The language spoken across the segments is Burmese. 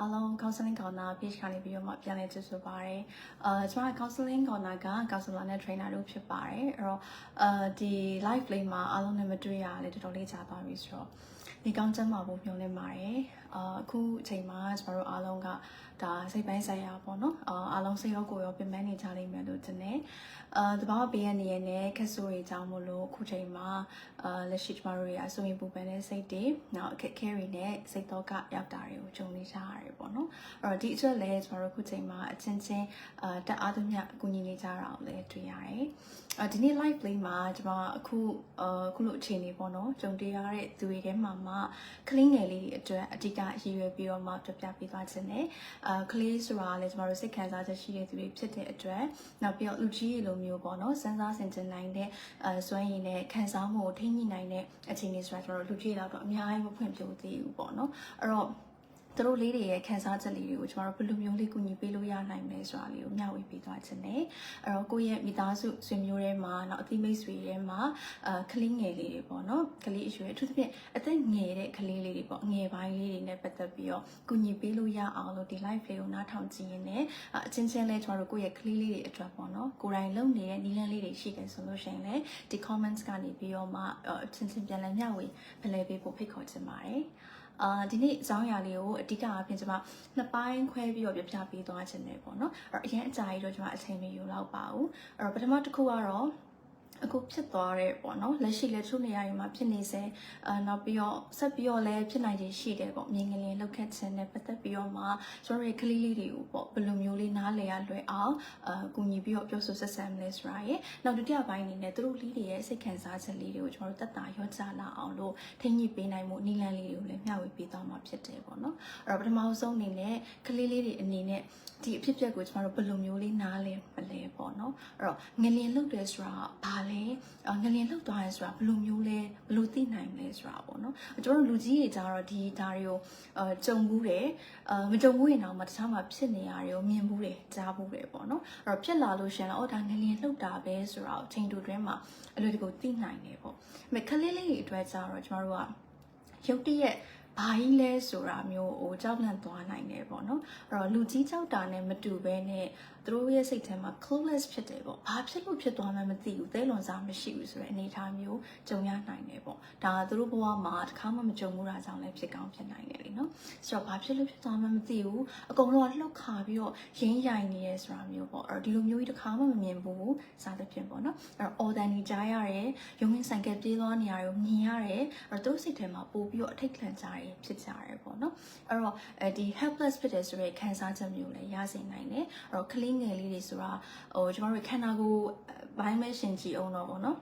အားလုံး counseling corner page ကနေပြီးတော့မှပြန်လည်ကြိုဆိုပါရစေ။အာကျွန်မ counseling corner က counselor နဲ့ trainer တို့ဖြစ်ပါတယ်။အဲ့တော့အာဒီ live လေးမှာအားလုံးနဲ့မတွေ့ရလဲတော်တော်လေးကြာသွားပြီဆိုတော့ဒီကောင်းချမ်းမှာဖို့မျှော်လင့်ပါတယ်။အာအခုအချိန်မှာကျွန်တော်တို့အားလုံးကဒါစိတ်ပိုင်းဆိုင်ရာပေါ့နော်အာအားလုံးစိတ်ရောကိုယ်ရောပြင်ပန်းနေကြလိမ့်မယ်လို့ထင်တယ်အာတဘာဝပေးရနေရနဲ့ခက်ဆိုးတွေကြောင့်မလို့အခုချိန်မှာအာလက်ရှိကျမတို့ရအဆိုရင်ပူပန်တဲ့စိတ်တွေနောက်အခက်ခဲတွေနဲ့စိတ်တော့ကရောက်တာတွေကိုကြုံနေကြရတယ်ပေါ့နော်အဲ့တော့ဒီအတွက်လည်းကျမတို့အခုချိန်မှာအချင်းချင်းအာတက်အားသမျှအကူညီနေကြတာကိုလည်းတွေ့ရတယ်အာဒီနေ့ live လေးမှာကျမအခုအခုလိုအခြေအနေပေါ့နော်ကြုံတွေ့ရတဲ့သူတွေထဲမှာမှကလေးငယ်လေးတွေအတွက်အဓိကရည်ရွယ်ပြီးတော့မှပြပြပေးသွားခြင်းနဲ့အာကလေးဆိုတာလည်းကျမတို့စိတ်ခံစားချက်ရှိတဲ့သူတွေဖြစ်တဲ့အတွက်နောက်ပြီးတော့လူကြီးလိုမျိုးပေါ့နော်စဉ်းစားဆင်ခြင်နိုင်တဲ့အဲစွမ်းရည်နဲ့ခံစားမှုကိုထိန်းညှိနိုင်တဲ့အခြေအနေဆိုတာကျမတို့လူကြီးလောက်တော့အများကြီးမဖွင့်ပြသေးဘူးပေါ့နော်အဲ့တော့ သူတို့လေးတွေရဲ့ခံစားချက်လေးတွေကိုကျမတို့ဘယ်လိုမျိုးလေးကူညီပေးလို့ရနိုင်မလဲဆိုတာလေးကိုမျှဝေပေးသွားခြင်းနဲ့အဲ့တော့ကိုယ့်ရဲ့မိသားစုဆွေမျိုးတွေမှာနောက်အသီးမိတ်ဆွေတွေမှာအာကလေးငယ်လေးတွေပေါ့နော်ကလေးအရွယ်အထူးသဖြင့်အသက်ငယ်တဲ့ကလေးလေးတွေပေါ့ငယ်ပိုင်းလေးတွေနဲ့ပတ်သက်ပြီးတော့ကူညီပေးလို့ရအောင်လို့ဒီ live လေးကိုနားထောင်ကြည့်ရင်းနဲ့အချင်းချင်းလဲကျမတို့ကိုယ့်ရဲ့ကလေးလေးတွေအတွက်ပေါ့နော်ကိုယ်တိုင်လုပ်နေတဲ့နီးလန်းလေးတွေရှိတယ်ဆိုလို့ရှိရင်လည်းဒီ comments ကနေပြီးတော့မှအချင်းချင်းပြန်လည်မျှဝေဖလှယ်ပေးဖို့ဖိတ်ခေါ်ချင်ပါတယ် အာဒီနေ့အကြောင်းအရာလေးကိုအဓိကအပြင်ကျွန်မနှစ်ပိုင်းခွဲပြီးတော့ပြပြပေးသွားခြင်းတယ်ပေါ့နော်အဲ့တော့အရင်အကြာကြီးတော့ကျွန်မအချိန်မယူတော့ပါဘူးအဲ့တော့ပထမတစ်ခုကတော့ အခုဖြစ်သွားတဲ့ပေါ့နော်လက်ရှိလက်ချုံနေရာတွေမှာဖြစ်နေစေအာနောက်ပြီးတော့ဆက်ပြီးတော့လည်းဖြစ်နိုင်ခြေရှိတယ်ပေါ့မြင်ငလင်လောက်ခတ်ခြင်းနဲ့ပတ်သက်ပြီးတော့မှကျွန်တော်ရဲ့ကလေးလေးတွေကိုပေါ့ဘယ်လိုမျိုးလေးနားလည်ရလွယ်အောင်အာကူညီပြီးတော့ပြောဆိုဆက်ဆံမလဲဆိုတာရယ်နောက်ဒုတိယပိုင်းအနေနဲ့သူတို့လေးတွေရဲ့စိတ်ခံစားချက်လေးတွေကိုကျွန်တော်တို့တက်တာရောကြလာအောင်လို့ထိညှိပေးနိုင်မှုနီလန်းလေးတွေကိုလည်းမျှဝေပေးသွားမှာဖြစ်တယ်ပေါ့နော်အဲ့တော့ပထမဆုံးအနေနဲ့ကလေးလေးတွေအနေနဲ့ဒီအဖြစ်အပျက်ကိုကျွန်တော်တို့ဘယ်လိုမျိုးလေးနားလည်မလဲပေါ့နော်အဲ့တော့ငလင်လုတ်တယ်ဆိုတာဘာလဲအာငလင်လုတ်သွားရဲဆိုတာဘယ်လိုမျိုးလဲဘယ်လိုသိနိုင်မလဲဆိုတာပေါ့နော်ကျွန်တော်တို့လူကြီးတွေကြတော့ဒီဒါတွေကိုအာကြုံဘူးတယ်အာမကြုံဘူးရင်တော့မတခြားမှာဖြစ်နေရတယ်ကိုမြင်ဘူးတယ်ကြားဘူးတယ်ပေါ့နော်အဲ့တော့ဖြစ်လာလို့ရှင်တော့အော်ဒါငလင်လုတ်တာပဲဆိုတာကိုချိန်တူတွင်းမှာအလွယ်တကူသိနိုင်တယ်ပေါ့။ဒါပေမဲ့ကလေးလေးတွေအတွက်ကြတော့ကျွန်တော်တို့ကရုတ်တရက်ဘာကြီးလဲဆိုတာမျိုးဟိုကြောက်လန့်သွားနိုင်တယ်ပေါ့နော်အဲ့တော့လူကြီးကြောက်တာနဲ့မတူဘဲနဲ့သူတို့ရဲ့စိတ်ထဲမှာ clueless ဖြစ်တယ်ပေါ့ဘာဖြစ်လို့ဖြစ်သွားမှမသိဘူးသဲလွန်စားမရှိဘူးဆိုတဲ့အနေအထားမျိုးကြုံရနိုင်တယ်ပေါ့ဒါကသူတို့ဘဝမှာတစ်ခါမှမကြုံဘူးတာကြောင့်လည်းဖြစ်ကောင်းဖြစ်နိုင်တယ်လीနော်ဆိုတော့ဘာဖြစ်လို့ဖြစ်သွားမှမသိဘူးအကုန်လုံးကလှုပ်ခါပြီးတော့ရင်းရိုင်နေရဲဆိုတာမျိုးပေါ့အဲ့တော့ဒီလိုမျိုးကြီးတစ်ခါမှမမြင်ဘူးစားသဖြင့်ပေါ့နော်အဲ့တော့ order နေကြရတယ်ရုံးရင်းဆိုင်ကပြေးသွားနေရတယ်မြင်ရတယ်အဲ့တော့သူတို့စိတ်ထဲမှာပို့ပြီးတော့အထိတ်ခလန်ကြရဖြစ်ကြရတယ်ပေါ့နော်အဲ့တော့အဲဒီ helpless ဖြစ်တယ်ဆိုတဲ့ခံစားချက်မျိုးလည်းရစေနိုင်တယ်အဲ့တော့ကလေးငယ်လေးတွေဆိုတာဟိုကျွန်တော်တို့ခန္ဓာကိုယ်ဘိုင်းမဲ့ရှင်ကြည့်အောင်တော့ပေါ့နော်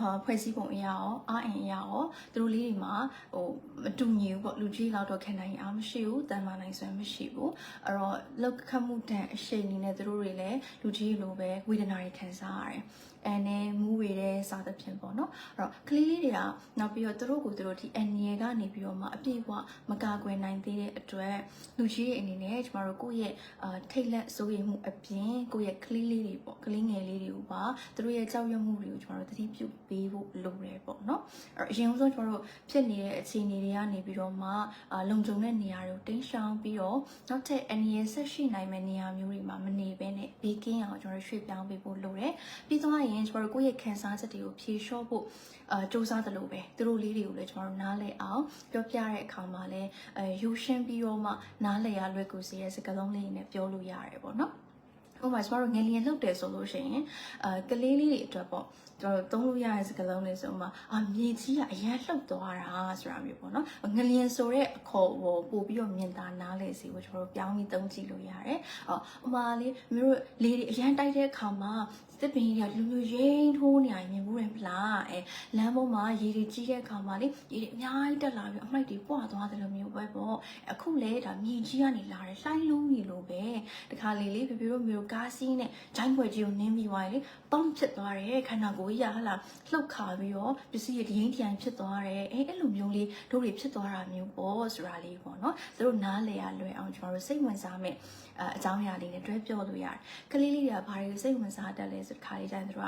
အာဖွဲ့စည်းပုံအရာရောအားအင်အရာရောသူတို့လေးတွေမှာဟိုမတူညီဘူးပေါ့လူကြီးလောက်တော့ခံနိုင်အားမရှိဘူးတန်မာနိုင်စွမ်းမရှိဘူးအဲ့တော့လောက်ခတ်မှုတန်အရှိန်နေနဲ့သူတို့တွေလည်းလူကြီးလိုပဲဝေဒနာတွေခံစားရတယ်အဲနဲ့မူးဝေတဲ့စားသဖြင့်ပေါ့နော်အဲ့တော့ကလေးလေးတွေကနောက်ပြီးတော့သူတို့ကိုသူတို့ဒီအန်နီရကနေပြီးတော့မှအပြည့်အဝမကာကွယ်နိုင်သေးတဲ့အတွက်လူကြီးရဲ့အနေနဲ့ကျမတို့ကိုယ့်ရဲ့အာထိတ်လက်စိုးရိမ်မှုအပြင်ကိုယ့်ရဲ့ကလေးလေးတွေပေါ့ကလေးငယ်လေးတွေကိုပါသူတို့ရဲ့ကြောက်ရွံ့မှုတွေကိုကျမတို့သတိပြုပေးဖို့လိုတယ်ပေါ့နော်အဲ့တော့အရင်ဆုံးကျမတို့ဖြစ်နေတဲ့အခြေအနေတွေကနေပြီးတော့မှအာလုံခြုံတဲ့နေရာတွေကိုတင်းရှောင်ပြီးတော့နောက်ထပ်အန်နီရဆက်ရှိနိုင်မယ့်နေရာမျိုးတွေမှာမနေဘဲနဲ့ဘေးကင်းအောင်ကျမတို့ရွှေ့ပြောင်းပေးဖို့လိုတယ်ပြီးသွားရင်ကျမတို့ကိုယ့်ရဲ့ခံစားချက်တွေကိုဖြေလျှော့ဖို့အာစူးစမ်းသလိုပဲသူတို့လေးတွေကိုလည်းကျမတို့နားလည်အောင်ပြောပြတဲ့အခါမှာလည်းအဲယူရှင်းပြီးတော့မှနားလည်ရလွယ်ကူစေတဲ့စကားလုံးလေးတွေနဲ့ပြောလို့ရတယ်ပေါ့နော်ဥပမာကျမတို့ငလျင်လှုပ်တယ်ဆိုလို့ရှိရင်အဲကလေးလေးတွေအတွက်ပေါ့ကျွန်တော်သုံးလို့ရတဲ့စကားလုံးလေးဆိုမှအာမြေကြီးကအရန်လှုပ်သွားတာဆိုတာမျိုးပေါ့နော်ငလျင်ဆိုတဲ့အခေါ်ကိုပို့ပြီးတော့မြင်သာနားလေစီကိုကျွန်တော်တို့ပြောင်းပြီးသုံးကြည့်လို့ရတယ်အော်ဥမာလေးမျိုးတို့လေးတွေအရန်တိုက်တဲ့အခါမှာ စစ်ပင်ကြီးကလူမျိုးရိမ့်ထိုးနေရမြင်ဘူးတယ်မလားအဲလမ်းပေါ်မှာရေတွေကြီးတဲ့အခါမှာလေရေတွေအများကြီးတက်လာပြီးအမိုက်တွေပွားသွားတယ်လို့မျိုးပဲပေါ့အခုလေဒါမြေကြီးကနေလာတယ်လှိုင်းလုံးကြီးလိုပဲတခါလေလေဖေဖေတို့မျိုးကားစီးနဲ့ဂျိုင်းပွဲကြီးကိုနင်းပြီးသွားရင်လေပေါင်းဖြစ်သွားတယ်ခန္ဓာကိုယ်ကြီးကဟလာလှုပ်ခါပြီးတော့ပစ္စည်းတွေဒိန်းထိုင်ဖြစ်သွားတယ်အဲအဲ့လိုမျိုးလေးတို့တွေဖြစ်သွားတာမျိုးပေါ့ဆိုတာလေးပေါ့နော်သူတို့နားလေရလွယ်အောင်ကျွန်တော်တို့စိတ်ဝင်စားမယ်အအကြောင်းအရာလေးနဲ့တွဲပြောလို့ရတယ်ကလေးလေးတွေကဘာတွေစိတ်ဝင်စားတတ်လဲဆိုတခါလေးကျရင်တို့က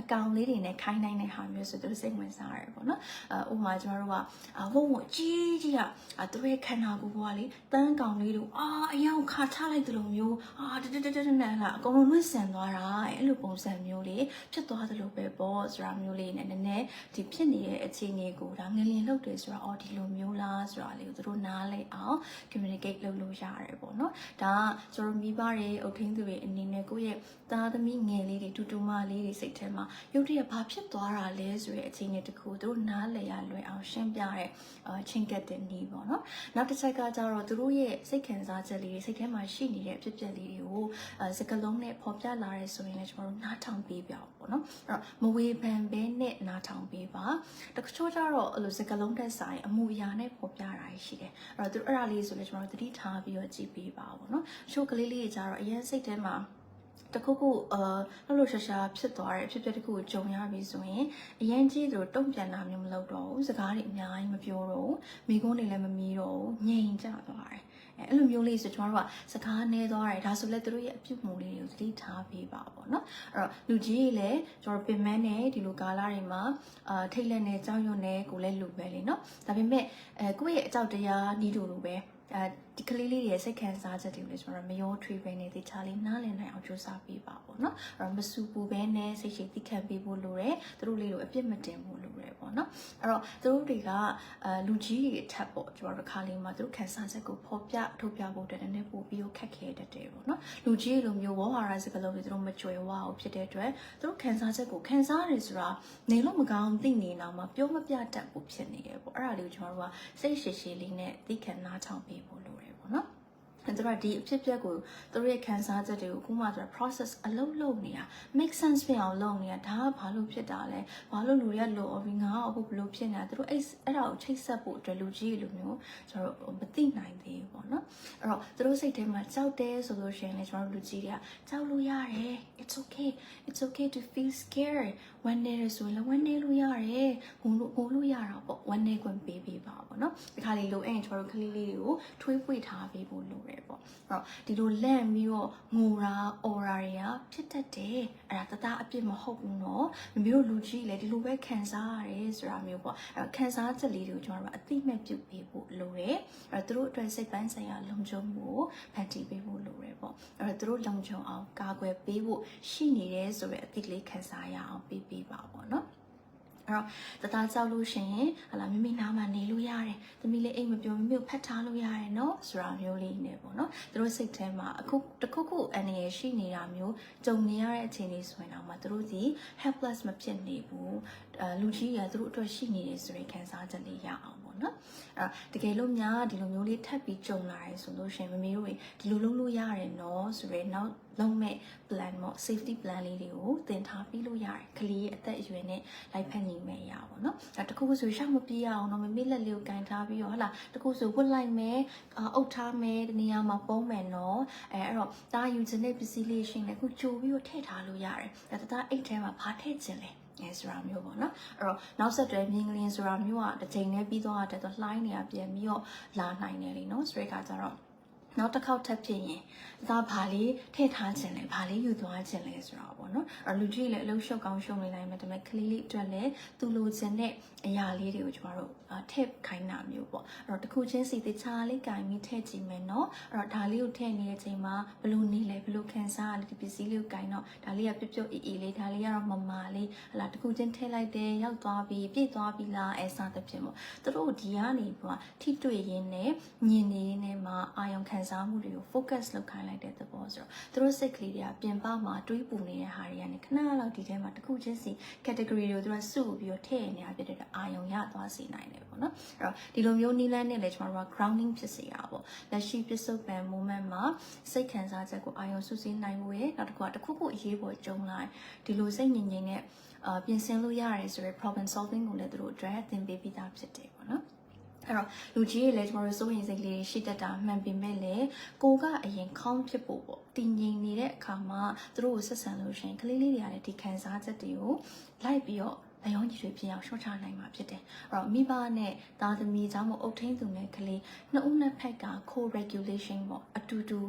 အကောင်လေးတွေနဲ့ခိုင်းနိုင်တဲ့ဟာမျိုးဆိုသူတို့စိတ်ဝင်စားရတယ်ပေါ့နော်အဲဥပမာကျမတို့ကအာဝုံဝုံကြီးကြီးอ่ะအာသူတို့ရဲ့ခန္ဓာကိုယ်ဘဝလေးတန်းကောင်လေးတို့အာအယောင်ခါချလိုက်တယ်လို့မျိုးအာတတတတတနဲ့လာအကုန်လုံးလွတ်ဆန်သွားတာအဲ့လိုပုံစံမျိုးလေးဖြစ်သွားတယ်လို့ပဲပေါ့ဆိုတာမျိုးလေးနဲ့နည်းနည်းဒီဖြစ်နေတဲ့အခြေအနေကိုဒါငလင်လုပ်တယ်ဆိုတာအော်ဒီလိုမျိုးလားဆိုတာလေးကိုသူတို့နားလဲအောင် communicate လုပ်လို့ရတယ်ပေါ့နော်ဒါကကျွန်တော်မိဘတွေအုပ်ထင်းသူတွေအနေနဲ့ကိုယ့်ရဲ့ သားသမီးငယ်လေးတွေတူတူမလေးတွေစိတ်ထဲမှာရုပ်တရက်ဘာဖြစ်သွားတာလဲဆိုတဲ့အခြေအနေတစ်ခုသူတို့နားလည်ရလွယ်အောင်ရှင်းပြတဲ့အာချင်းကက်တဲ့နည်းပေါ့နော်နောက်တစ်ချက်ကကြတော့သူတို့ရဲ့စိတ်ခံစားချက်လေးတွေစိတ်ထဲမှာရှိနေတဲ့အဖြစ်အပျက်လေးတွေကိုအဲစကလုံးနဲ့ပေါ်ပြလာရဲဆိုရင်လည်းကျွန်တော်တို့နားထောင်ပေးပြအောင်ပေါ့နော်အဲ့တော့မဝေဖန်ဘဲနဲ့နားထောင်ပေးပါတချို့ကြတော့အဲ့လိုစကလုံးတက်ဆိုင်အမှုအရာနဲ့ပေါ်ပြတာရှိတယ်အဲ့တော့သူတို့အဲ့ဒါလေးဆိုလည်းကျွန်တော်တို့သတိထားပြီးတော့ကြည့်ပေးပါပေါ့နော်ချို့ကလေးလေးတွေကြတော့အရင်စိတ်ထဲမှာ တခုခုအာလှလို့ရှာရှာဖြစ်သွားတယ်ဖြစ်ဖြစ်တခုကိုကြုံရပြီဆိုရင်အရင်ကြီးသူတုံ့ပြန်တာမျိုးမလုပ်တော့ဘူးစကားတွေအများကြီးမပြောတော့ဘူးမိကုန်းတွေလည်းမမီးတော့ဘူးငြိမ်ကြသွားတယ်အဲအဲ့လိုမျိုးလေးဆိုကျွန်တော်တို့ကစကားနဲသွားတယ်ဒါဆိုလည်းသူတို့ရဲ့အပြုတ်မှုလေးတွေကိုသတိထားပေးပါပေါ့နော်အဲ့တော့လူကြီးတွေလည်းကျွန်တော်ပင်မနဲ့ဒီလိုကာလာတွေမှာအာထိတ်လက်နဲ့ကြောက်ရွံ့နေကိုလည်းလူပဲလေနော်ဒါပေမဲ့အဲကိုယ့်ရဲ့အကြောက်တရားနီးတူလိုပဲအဲဒီကလေးလေးတွေရဲ့စိတ်ခံစားချက်တွေကိုလည်းကျွန်တော်မရောထွေးပဲနေတခြားလေးနားလည်နိုင်အောင်ကြိုးစားပေးပါပေါ့နော်အဲ့တော့မစူပူပဲနဲ့စိတ်ရှိသိခံပေးဖို့လိုတယ်သူတို့လေးလိုအပြစ်မတင်ဖို့လိုတယ်ပေါ့နော်အဲ့တော့သူတို့တွေကအဲလူကြီးတွေအထက်ပေါ့ကျွန်တော်တို့ခါလေးမှာသူတို့ခံစားချက်ကိုဖော်ပြထုတ်ပြဖို့အတွက်နည်းနည်းပို့ပြီးတော့ခက်ခဲတတ်တယ်ပေါ့နော်လူကြီးလိုမျိုးဝေါ်ဟာရစကလုံးတွေသူတို့မကြွယ်ဝအောင်ဖြစ်တဲ့အတွက်သူတို့ခံစားချက်ကိုခံစားရတယ်ဆိုတာနေလို့မကောင်းသိနေတော့မှပြောမပြတတ်ဘူးဖြစ်နေရပေါ့အဲ့ဒါလေးကိုကျွန်တော်တို့ကစိတ်ရှိရှိလေးနဲ့သိခံနားထောင်ပေးဖို့လိုတယ် Aha. ပေါ့နော်အဲ့တော့ဒီအဖြစ်အပျက်ကိုသူတို့ရဲ့ခံစားချက်တွေကိုအခုမှဆိုတော့ process အလုပ်လုပ်နေတာ make sense ဖြစ်အောင်လုပ်နေတာဒါကဘာလို့ဖြစ်တာလဲဘာလို့လူတွေကလိုအော်ပြီးငါကအခုဘလို့ဖြစ်နေတာသူတို့အဲ့အဲ့ဒါကိုချိတ်ဆက်ဖို့အတွက်လူကြီးလိုမျိုးကျွန်တော်တို့မသိနိုင်သေးဘူးပေါ့နော်အဲ့တော့သူတို့စိတ်ထဲမှာကြောက်တယ်ဆိုလို့ရှိရင်လည်းကျွန်တော်တို့လူကြီးတွေကကြောက်လို့ရတယ် it's okay it's okay to feel scared ဝန်နေရဆိုလည်းဝန်နေလို့ရတယ်ဘုံလို့ဘုံလို့ရတာပေါ့ဝန်နေခွင့်ပေးပေးပါပေါ့နော်ဒီခါလေးလိုအဲ့ကျွန်တော်တို့ကလေးလေးတွေကိုထွေးပွေထားပေးဖို့လိုတယ်ပေါ့အဲ့တော့ဒီလိုလန့်ပြီးတော့ငိုတာအော်ရာတွေကဖြစ်တတ်တယ်အဲ့ဒါတသားအပြစ်မဟုတ်ဘူးနော်မမျိုးလူကြီးလည်းဒီလိုပဲခံစားရတယ်ဆိုတာမျိုးပေါ့အဲ့တော့ခံစားချက်လေးတွေကိုကျွန်တော်တို့အသိမဲ့ပြုတ်ပေးဖို့လိုတယ်အဲ့တော့သူတို့အတွက်စိတ်ပိုင်းဆိုင်ရာလုံခြုံမှုကိုဖန်တီးပေးဖို့လိုတယ်ပေါ့အဲ့တော့သူတို့လုံခြုံအောင်ကာကွယ်ပေးဖို့ရှိနေတယ်ဆိုတဲ့အသိလေးခံစားရအောင်ပေးပေးပါပေါ့နော်အဲ့ တော့တသားကြောက်လို့ရှိရင်ဟာလာမိမိနားမှာနေလို့ရတယ်။သမီးလေးအိမ်မပြောမိမိကိုဖတ်ထားလို့ရတယ်နော်ဆိုတာမျိုးလေးနေပေါ့နော်။သူတို့စိတ်ထဲမှာအခုတစ်ခုခုအနေရရှိနေတာမျိုးကြုံနေရတဲ့အခြေအနေဆိုရင်တော့မှသူတို့စီ helpless မဖြစ်နေဘူး။အဲလူကြီးကသူတို့အတွက်ရှိနေတယ်ဆိုရင်ခံစားချက်လေးရအောင် ပေါ့နော်။အဲ့တော့တကယ်လို့များဒီလိုမျိုးလေးထပ်ပြီးကြုံလာရဲဆိုလို့ရှိရင်မမေတို့ဒီလိုလုပ်လို့ရတယ်နော်ဆိုရဲနောက်လုံးမဲ့ plan ပေါ့ safety plan လေးတွေကိုသင်ထားပြီးလို့ရတယ်။ကလေးရဲ့အသက်အရွယ်နဲ့လိုက်ဖက်ညီမယ်ရပါဘောနော်။အဲတခုခုဆိုရှောက်မပြေးအောင်တော့မမေလက်လေးကိုကင်ထားပြီးတော့ဟလာတခုဆိုဝတ်လိုက်မယ်အုပ်ထားမယ်ဒီနေရာမှာပုံးမယ်နော်။အဲအဲ့တော့တာယူခြင်းနဲ့ပစ္စည်းလေးရှိနေအခုကြိုပြီးတော့ထည့်ထားလို့ရတယ်။အဲတသားအိတ်ထဲမှာဘာထည့်ခြင်းလဲ။ အဲဆိုတာမျိုးပေါ့နော်အဲ့တော့နောက်ဆက်တွဲမြင်းကလေးဆိုတာမျိုးကတစ်ချိန်နဲ့ပြီးသွားတဲ့တော့လှိုင်းနေတာပြန်ပြီးတော့လာနိုင်တယ်လीနော်စရိတ်ကကြတော့ နောက်တစ်ခေါက်ထပ်ဖြစ်ရင်ဒါဘာလေးထည့်ထားခြင်းလဲဘာလေးယူသွားခြင်းလဲဆိုတာပေါ့နော်အဲ့လူကြီးလည်းအလုံးရှုပ်ကောင်းရှုံနေနိုင်မယ်ဒါပေမဲ့ကလေးလေးအတွက်လည်းသူလိုချင်တဲ့အရာလေးတွေကိုကျမတို့ထည့်ခိုင်းတာမျိုးပေါ့အဲ့တော့တစ်ခုချင်းစီတခြားလေးကင်ပြီးထည့်ကြည့်မယ်နော်အဲ့တော့ဒါလေးကိုထည့်နေတဲ့အချိန်မှာဘလို့နေလဲဘလို့ခံစားရလဲဒီပစ္စည်းလေးကိုကင်တော့ဒါလေးကပြုတ်ပြုတ်အေးအေးလေးဒါလေးကတော့မမာလေးဟလာတစ်ခုချင်းထည့်လိုက်တယ်ရောက်သွားပြီပြည့်သွားပြီလားအဲစသဖြင့်ပေါ့သူတို့ဒီကနေပေါ့ထိတွေ့ရင်းနဲ့ညင်နေရင်းနဲ့မှအာယုံခံစားမှုတွေကို focus လုပ်ခိုင်းလိုက်တဲ့သဘောဆိုတော့သူတို့စိတ်ကလေးတွေကပြင်ပမှာတွေးပူနေတဲ့ဟာတွေကနေခဏလောက်ဒီထဲမှာတစ်ခုချင်းစီ category တွေကိုသူတို့စုပြီးတော့ထည့်နေတာဖြစ်တဲ့အာယုံရသွားစေနိုင်တယ်ပေါ့နော်အဲ့တော့ဒီလိုမျိုးနီလန်းနဲ့လည်းကျွန်တော်တို့က grounding ဖြစ်စေရပါပေါ့လက်ရှိပစ္စုပန် moment မှာစိတ်ခံစားချက်ကိုအာယုံစုစည်းနိုင်ဖို့ရနောက်တစ်ခုကတစ်ခုခုအရေးပေါ်ကြုံလာဒီလိုစိတ်ငြိမ်ငြိမ်နဲ့အာပြင်ဆင်လို့ရတယ်ဆိုရယ် problem solving ကိုလည်းသူတို့အတွက်သင်ပေးပြီးသားဖြစ်တယ်ပေါ့နော် အဲ့တော့လူကြီးတွေလည်းကျွန်တော်တို့စိုးရင်စိတ်လေးရှိတတ်တာမှန်ပေမဲ့လည်းကိုကအရင်ခေါင်းဖြစ်ဖို့ပေါ့တည်ငြိမ်နေတဲ့အခါမှာသူတို့ကိုဆက်ဆံလို့ရှိရင်ကလေးလေးတွေကလည်းဒီခံစားချက်တွေကိုလိုက်ပြီးတော့ လျောညီတွေဖြစ်အောင်ရှော့ချနိုင်မှာဖြစ်တယ်။အဲ့တော့မိဘနဲ့သားသမီးကြောင့်မအုပ်ထိန်သူနဲ့ကလေးနှစ်ဦးနှစ်ဖက်က co-regulation ပေါ့အတူတူ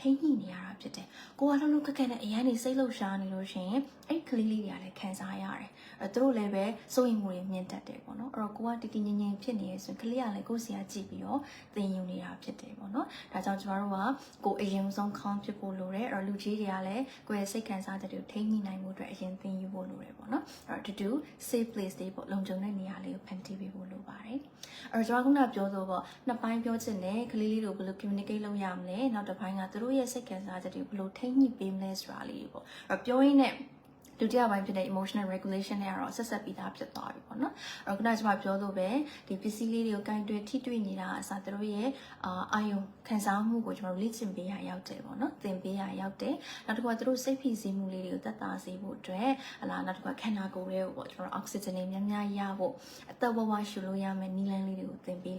ထိန်းညှိနေရတာဖြစ်တယ်။ကိုကလှုပ်လှုပ်ခက်ခက်နဲ့အရန်နေစိတ်လှုပ်ရှားနေလို့ရှိရင်အဲ့ကလေးလေးတွေကလည်းခံစားရတယ်။အဲ့သူတို့လည်းပဲစိုးရိမ်မှုတွေမြင့်တက်တယ်ပေါ့နော်။အဲ့တော့ကိုကတကင်းငင်းငင်းဖြစ်နေရဆိုရင်ကလေးကလည်းကိုယ့်ဆရာကြည့်ပြီးတော့သင်ယူနေတာဖြစ်တယ်ပေါ့နော်။ဒါကြောင့်ကျမတို့ကကိုအရင်ဆုံးခေါင်းဖြစ်ဖို့လိုတယ်။အဲ့တော့လူကြီးတွေကလည်းကိုယ့်ရဲ့စိတ်ခံစားချက်တွေကိုထိန်းညှိနိုင်မှုအတွက်အရင်သင်ယူဖို့လိုတယ်ပေါ့နော်။အဲ့တော့တူတူ safe place တွေပေါ့လုံခြုံတဲ့နေရာလေးကိုဖန်တီးပေးဖို့လိုပါတယ်အဲ့တော့ကျွန်တော်ကပြောဆိုပေါ့နှစ်ပိုင်းပြောချင်တယ်ကလေးလေးတို့ဘယ်လို communicate လုပ်ရမလဲနောက်တစ်ပိုင်းကသူတို့ရဲ့စိတ်ခံစားချက်တွေဘယ်လိုထိန်းညှိပေးမလဲဆိုတာလေးပေါ့အဲ့တော့ပြောရင်းနဲ့ ဒုတိယပိုင်းဖြစ်တဲ့ emotional regulation နဲ့ကတော့ဆက်ဆက်ပြီးသားဖြစ်သွားပြီပေါ့နော်။အဲ့တော့ခုနကကျွန်မပြောလို့ပဲဒီပစ္စည်းလေးတွေကိုကင်တွယ်ထိတွေ့နေတာအစားသူတို့ရဲ့အာအာယုံခံစားမှုကိုကျွန်တော်တို့လေ့ကျင့်ပေးရရောက်တယ်ပေါ့နော်။သင်ပေးရရောက်တယ်။နောက်တစ်ခုကသူတို့စိတ်ဖိစီးမှုလေးတွေကိုတက်တာစေဖို့အတွက်ဟလာနောက်တစ်ခုကခန္ဓာကိုယ်လေးကိုပေါ့ကျွန်တော်တို့အောက်ဆီဂျင်တွေများများရဖို့အသက်ဘဝရှူလို့ရမယ်နီလန်းလေးတွေကိုသင်ပေး